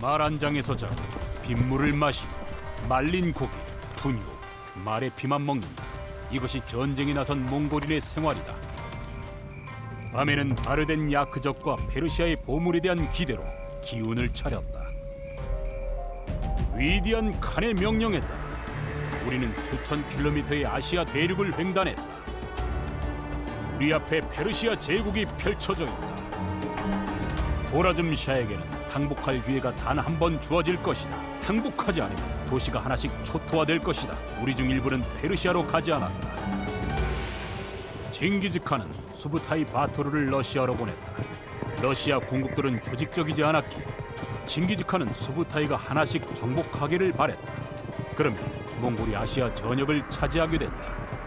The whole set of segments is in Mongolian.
말 한 장에서 자고 빗물을 마시고 말린 고기, 분유, 말의 피만 먹는다. 이것이 전쟁에 나선 몽골인의 생활이다. 밤에는 바르덴 야크적과 페르시아의 보물에 대한 기대로 기운을 차렸다. 위대한 칸의 따라 우리는 수천 킬로미터의 아시아 대륙을 횡단했다. 우리 앞에 페르시아 제국이 펼쳐져 있다. 보라즘 샤에게는 항복할 기회가 단 한 번 주어질 것이다. 항복하지 않으면 도시가 하나씩 초토화될 것이다. 우리 중 일부는 페르시아로 가지 않았다. 징기즈 칸은 수부타이 바토르를 러시아로 보냈다. 러시아 공국들은 조직적이지 않았기에 징기즈 칸은 수부타이가 하나씩 정복하기를 바랬다. 그러면 몽골이 아시아 전역을 차지하게 됐다.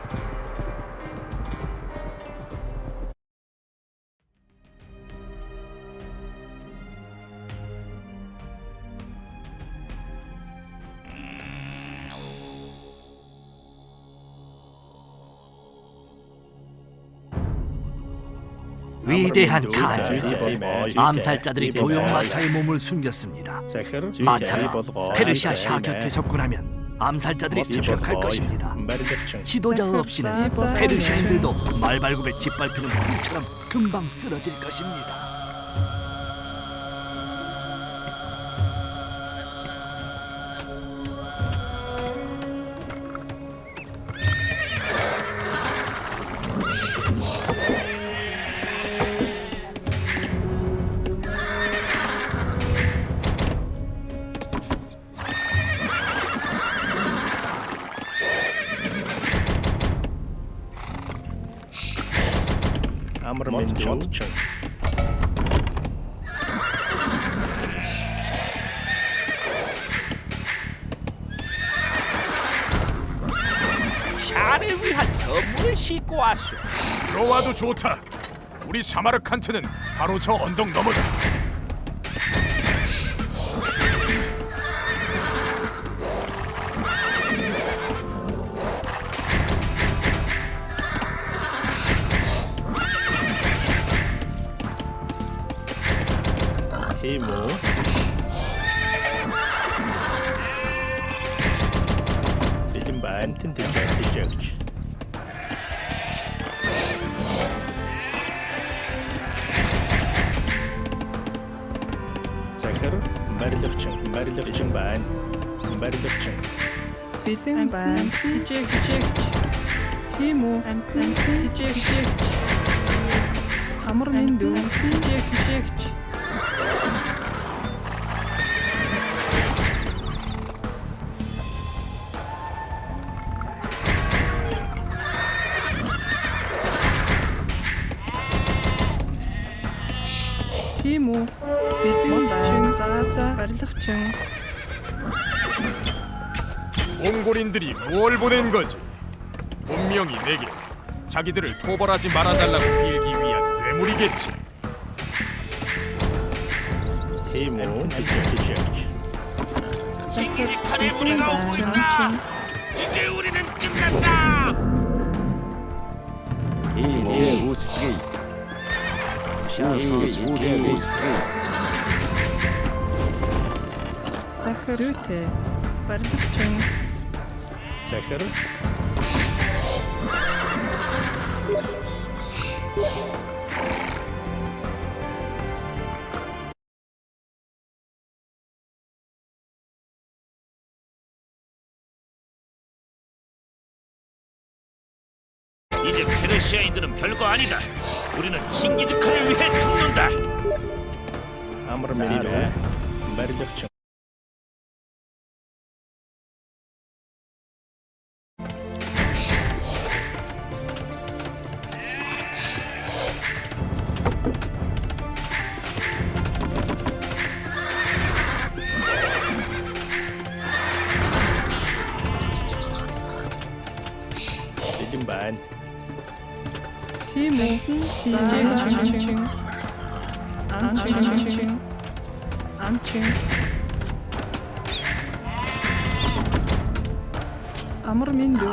위대한 칸 암살자들이 도용 마차의 몸을 숨겼습니다. 마차가 페르시아 샤 곁에 접근하면 암살자들이 습격할 것입니다. 지도자 없이는 페르시아인들도 말발굽에 짓밟히는 풀처럼 금방 쓰러질 것입니다. want to? What to check? 샤를 위한 선물을 싣고 왔소. 들어와도 좋다. 우리 사마르칸트는 바로 저 언덕 너머다. Тийм үү Бэлэн байна тэн тэн тийж захир барилгачин барилгачин байна барилгачин Бэлэн байна. Хижээг хижээгч. Тийм үү? Амтан хижээг хижээгч. Хамар минь дүү. Хижээг хижээгч. 몽골인들이 뭘 보낸 거지? 분명히 내게 자기들을 토벌하지 말아달라고 빌기 위한 뇌물이겠지. тийм үү тийж 징기직한의 무리가 오고 있다. 이제 우리는 끝났다. тийм үү Çakarım. 이제 페르시아인들은 별거 아니다. 우리는 칭기즈카를 위해 죽는다. Amr Merido. Bergerçam. 안칭 안칭 안칭 Amor mindu,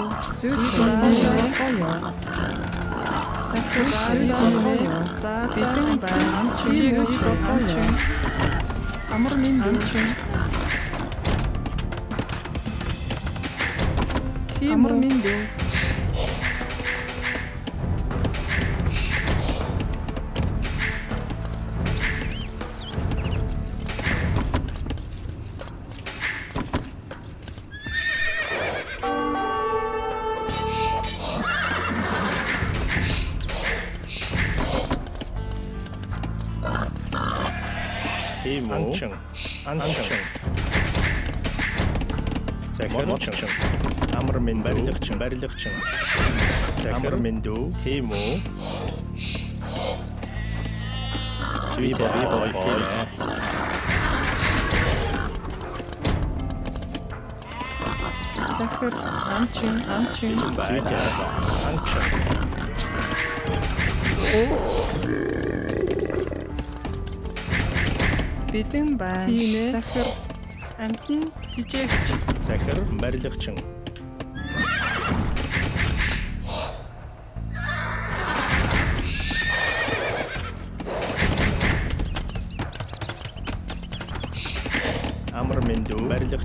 Amor mindu, Amor mindu. Барилгачин, барилгачин. Захир минь дүү. Тийм үү? Би бо би бо тийм ээ. Захир амчин амчин. Баярлалаа. Анчин. Бэлэн байна. Тийм ээ. Захир амтэн тижээгч.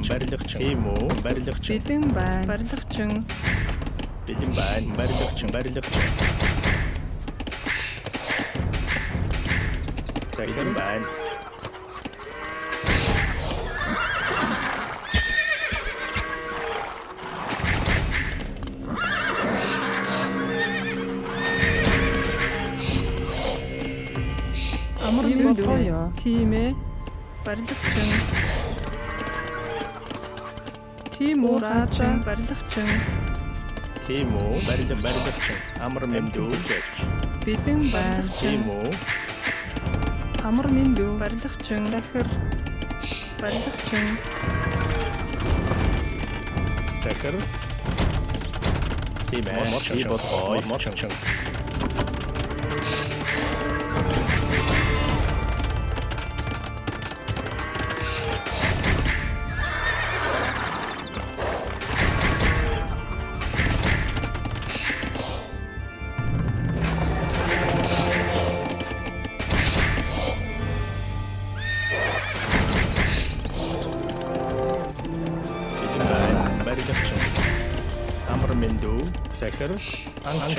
Дүү. Барилгачин, барилгачин. Тийм үү? Барилгачин. Бэлэн байна. Барилгачин. Бэлэн байна. Барилгачин, барилгачин. Захир байна. Амар минь дүү. Тийм ээ. Барилгачин. Тийм үү. Раачин барилгачин. Тийм үү? Барилга, барилгачин. Амар минь дүү. Бэлэн байна. Тийм үү? Амар минь дүү. Барилгачин. Захир барилгачин. Захир. Тийм ээ. Би бодлоо. Мочин. Барилгачин. Амар минь дүү. Захир. Анчин.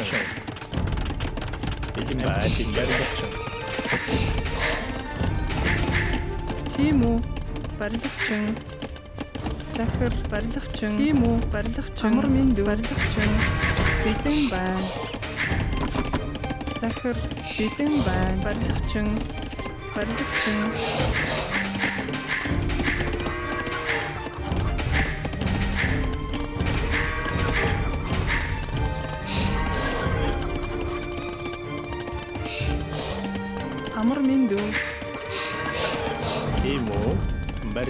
Бэлэн байна. Тийм үү. Барилгачин. Захир барилгачин. Тийм үү. Барилгачин. Амар минь. Барилгачин. Бэлэн байна. Захир бэлэн байна. Барилгачин. Барилгачин.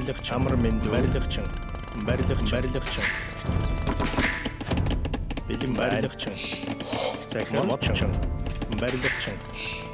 Барилгач амар минь дүү. Барилгачин. Барилгач, барилгачин. Бэлэн барилгачин. Захир. Мочин. Барилгачин.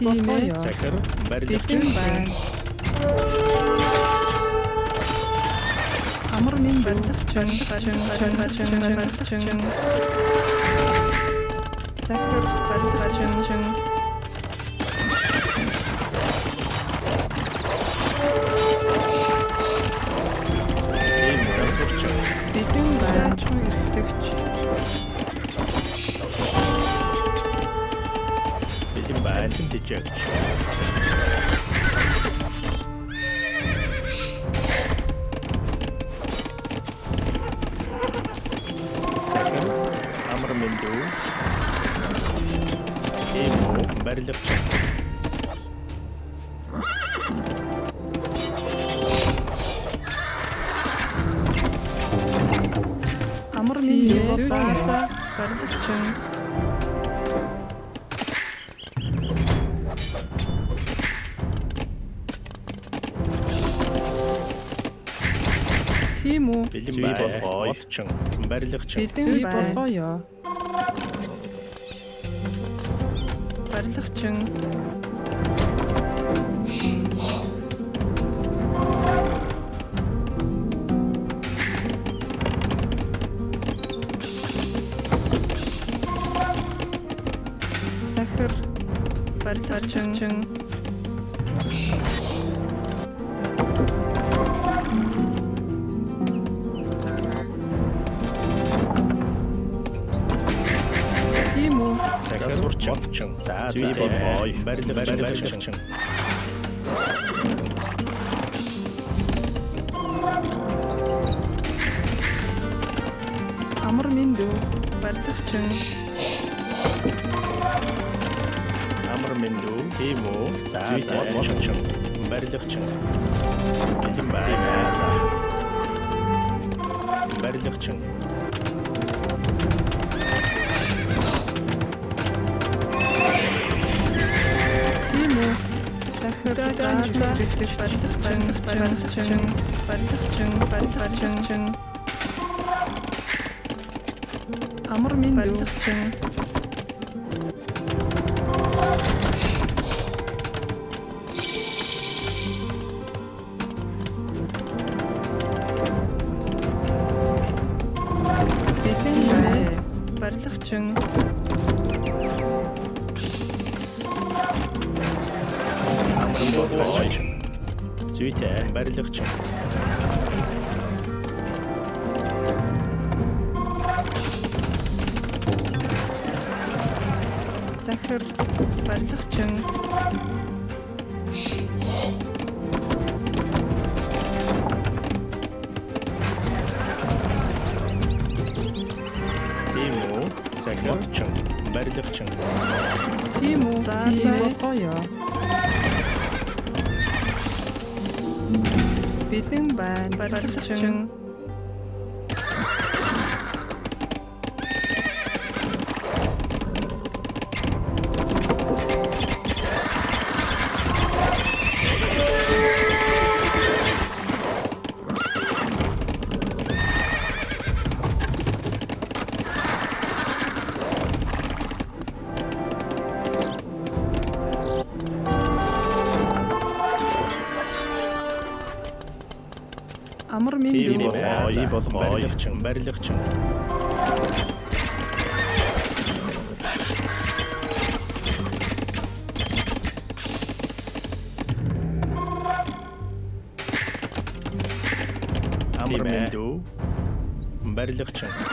болгоё. Захир. Барилгач. Бэлэн байна. Амар минь барилгачин. Барилгачин. Барилгачин. Барилгачин. Захир барилгачин. Бэлэн бай болгооч. Барилгач. Бэлэн болгоё. Барилгачин. Захир барилгачин. Тийм Сурч. За зүй болгооё. Барилгач. Барилгач. Амар минь дүү. Барилгачин. Амар мэндүү. Тийм үү? За за. Барилгач. Бэлэн бай. За за. Амар минь дүү. Зүйтэй. Барилгач. Захир барилгачин. Тийм үү? Захир. Барилгач. Тийм үү? За за болгоё. Бэлэн байна. Барилгачин. Минь Тийм дүү. болгооё. Барилгач. Барилгач. Амар мэндүү. Барилгач. Бэлэн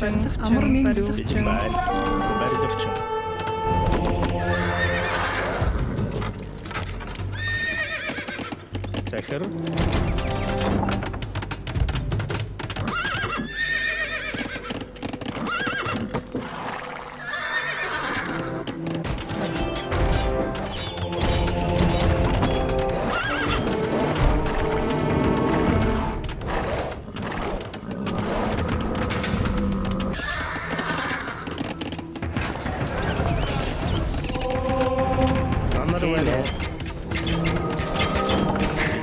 байна. Амар минь дүү. Бэлэн бай. Барилгач. Захир. Амар байна.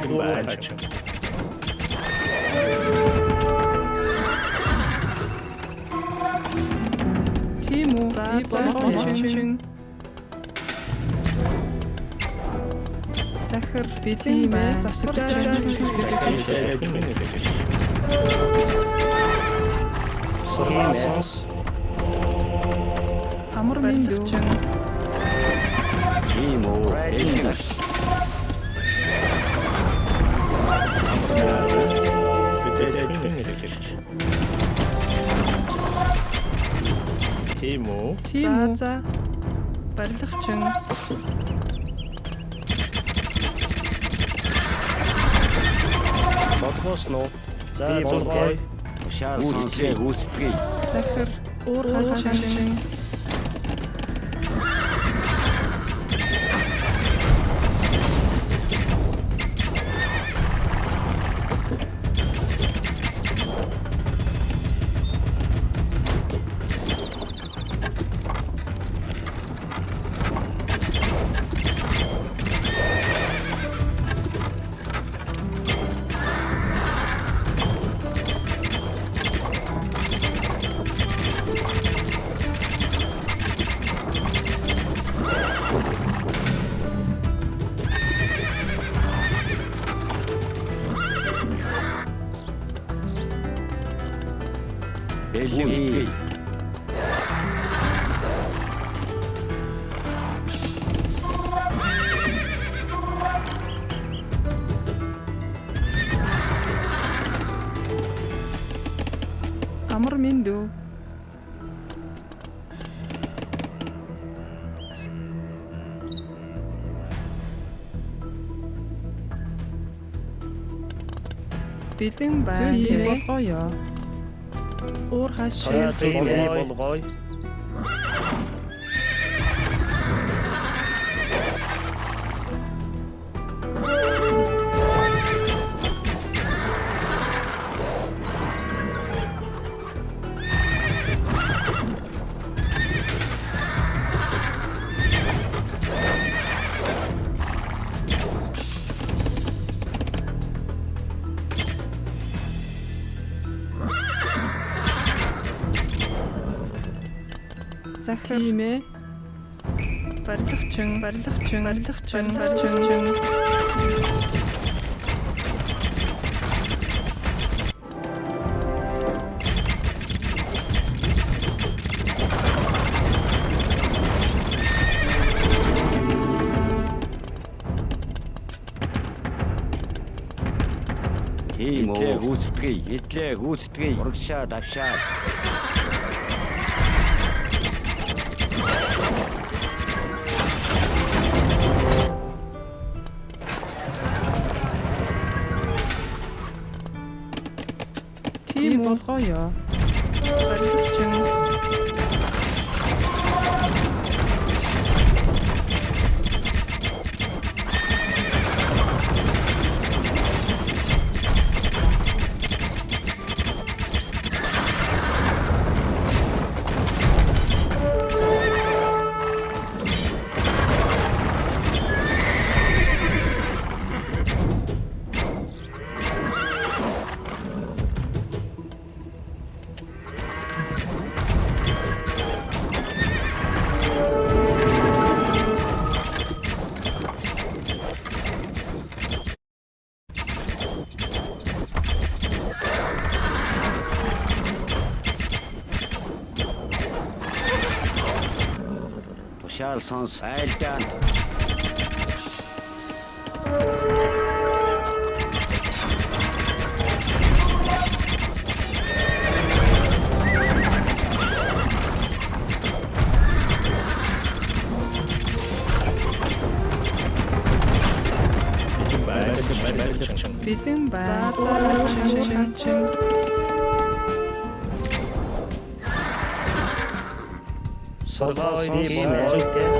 Бэлэн бай. Тийм үү? Би болгоё. Захир бэлэн байна. Засварч. Сормасос. Амар минь дүү. Тийм үү. Хэлэх. Тийм үү? Тийм үү. За. Барилгачин. Болгоосноо. За болгоё. Ушаал сонсээ гүйцэтгэе. Захир. Уур хачин. Гүйцэтгэе. G. Amr Mindo. Biting back. Süß, royal. Orga, Orga, Болгоё. Захир. Тийм ээ. Барилгачин. Барилгачин. Барилгачин. Барилгачин. Тийм үү. Гүйцэтгэе. Идлээ гүйцэтгэе. Урагшаа давшаа. Timo. Timo. ja. Charles Sonsfeld'den. おいでおい。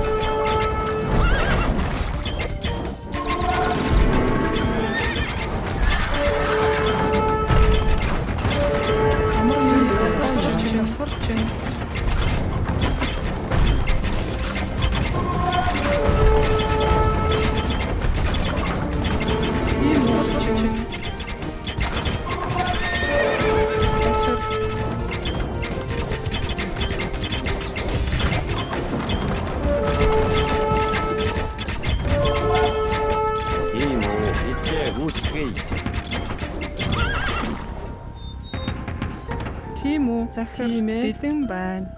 Griffin Bar.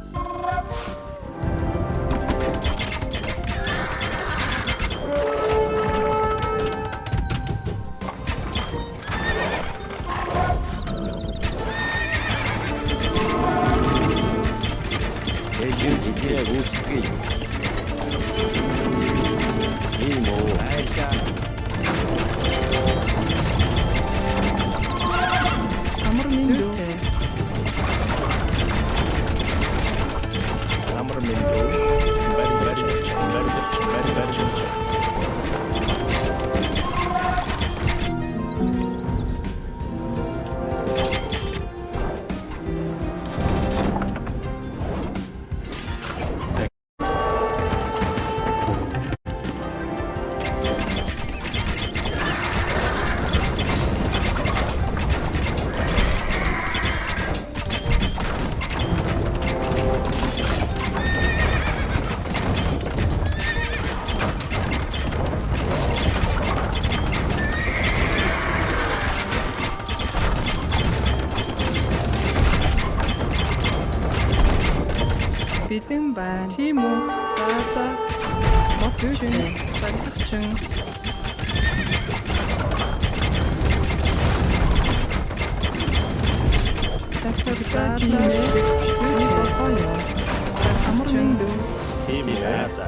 бэлэн байна. Тийм үү? За за. Мод юу юм? Барилгачин. Тэгэхээр тийм ээ. Юу болохоо. Амар минь дүү. Тийм ээ. За.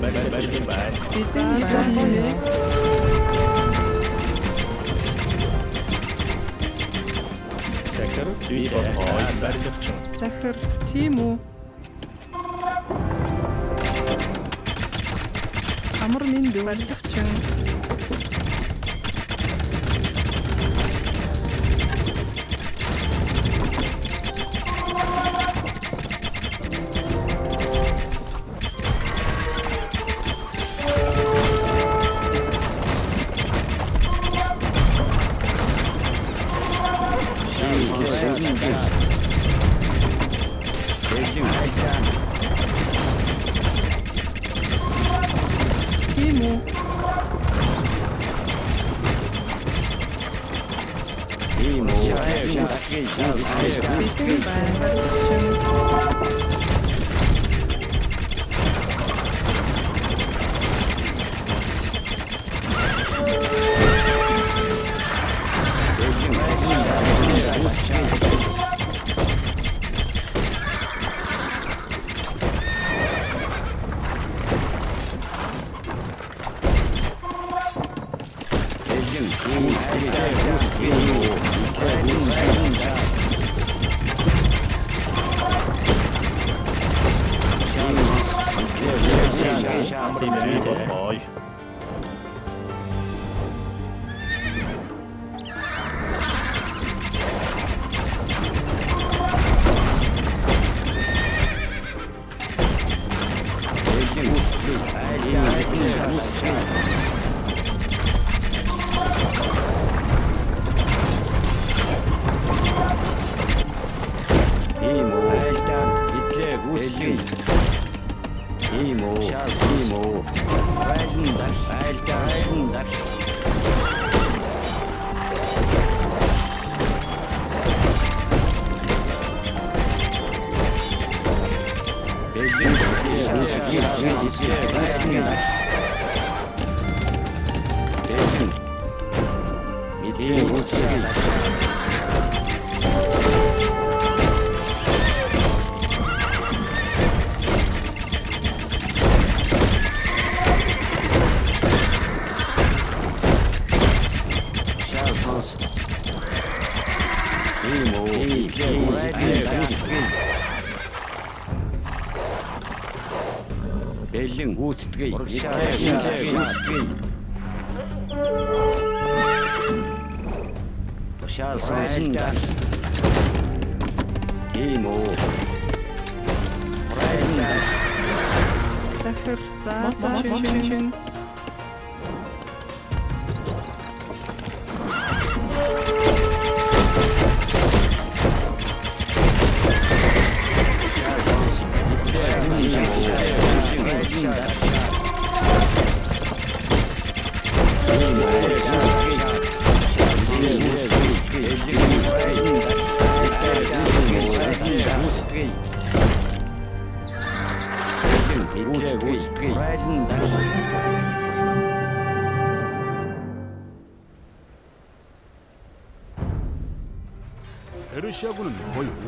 Бэлэн байна. Бэлэн байна. Захир би болгоо барилгач. Захир тийм үү? Амар минь барилгачин Бэлэн 대신 미팅 못하게 гүйцэтгэе. Тушаал сонсон да. Тийм үү. Райна. захир за зүүчин 페르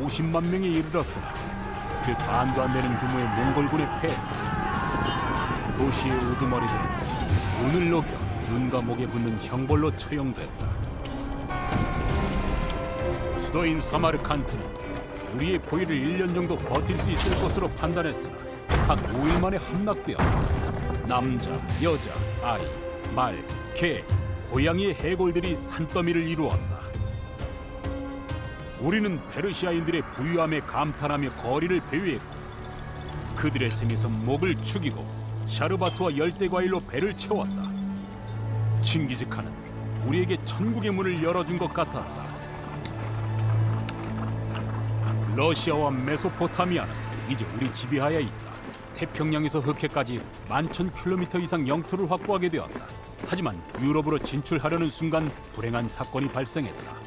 50만 명에 이르렀으나 그 반도 안 되는 규모의 몽골군의 패. 도시의 우두머리들은 눈을 녹여 눈과 목에 붙는 형벌로 처형됐다. 수도인 사마르칸트는 우리의 포위를 1년 정도 버틸 수 있을 것으로 판단했으나 한 5일 만에 함락되어 남자, 여자, 아이, 말, 개, 고양이의 해골들이 산더미를 이루었다. 우리는 페르시아인들의 부유함에 감탄하며 거리를 배회했고 그들의 생에서 목을 축이고 샤르바트와 열대과일로 배를 채웠다. 칭기즈칸은 우리에게 천국의 문을 열어준 것 같았다. 러시아와 메소포타미아는 이제 우리 지배하에 있다. 태평양에서 흑해까지 만천 킬로미터 이상 영토를 확보하게 되었다. 하지만 유럽으로 진출하려는 순간 불행한 사건이 발생했다.